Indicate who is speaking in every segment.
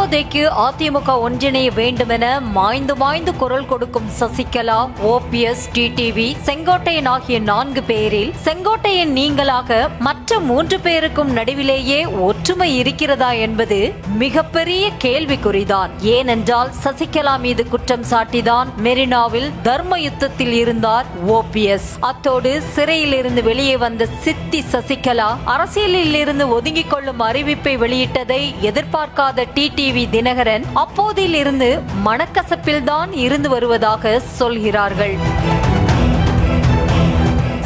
Speaker 1: அப்போதைக்கு அதிமுக ஒன்றிணைய வேண்டுமென மாய்ந்து மாய்ந்து குரல் கொடுக்கும் சசிகலா ஓபிஎஸ் டிடிவி செங்கோட்டையன் ஆகிய நான்கு பேரில் செங்கோட்டையன் நீங்களாக மற்ற மூன்று பேருக்கும் நடுவிலேயே ஒற்றுமை இருக்கிறதா என்பது மிகப்பெரிய கேள்விக்குறிதான். ஏனென்றால் சசிகலா மீது குற்றம் சாட்டிதான் மெரினாவில் தர்ம யுத்தத்தில் இருந்தார் ஓபிஎஸ். அத்தோடு சிறையில் இருந்து வெளியே வந்த சித்தி சசிகலா அரசியலில் இருந்து ஒதுங்கிக் கொள்ளும் அறிவிப்பை வெளியிட்டதை எதிர்பார்க்காத டிடிவி தினகரன் அப்போதிலிருந்து மனக்கசப்பில்தான் இருந்து வருவதாக சொல்கிறார்கள்.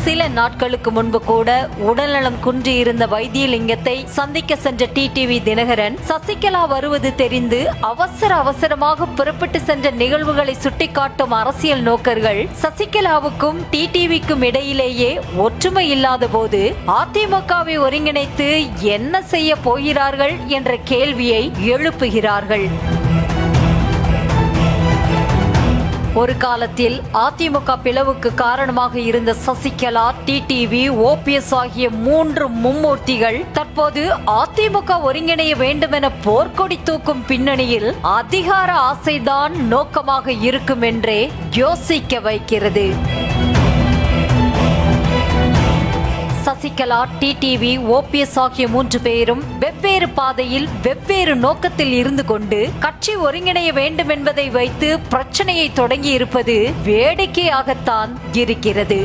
Speaker 1: சில நாட்களுக்கு முன்பு கூட உடல்நலம் குன்றி இருந்த வைத்தியலிங்கத்தை சந்திக்க சென்ற டிடிவி தினகரன் சசிகலா வருவது தெரிந்து அவசர அவசரமாக புறப்பட்டு சென்ற நிகழ்வுகளை சுட்டிக்காட்டும் அரசியல் நோக்கர்கள் சசிகலாவுக்கும் டிடிவிக்கும் இடையிலேயே ஒற்றுமை இல்லாத போது அதிமுகவை ஒருங்கிணைத்து என்ன செய்ய போகிறார்கள் என்ற கேள்வியை எழுப்புகிறார்கள். ஒரு காலத்தில் அதிமுக பிளவுக்கு காரணமாக இருந்த சசிகலா டிடிவி ஓபிஎஸ் ஆகிய மூன்று மும்மூர்த்திகள் தற்போது அதிமுக ஒருங்கிணைய வேண்டுமென போர்க்கொடி தூக்கும் பின்னணியில் அதிகார ஆசைதான் நோக்கமாக இருக்கும் என்றே யோசிக்க வைக்கிறது. சசிகலா டிடிவி ஓபிஎஸ் ஆகிய மூன்று பேரும் வெவ்வேறு பாதையில் வெவ்வேறு நோக்கத்தில் இருந்து கொண்டு கட்சி ஒருங்கிணைய வேண்டும் என்பதை வைத்து பிரச்சனையை தொடங்கி இருப்பது வேடிக்கையாகத்தான் இருக்கிறது.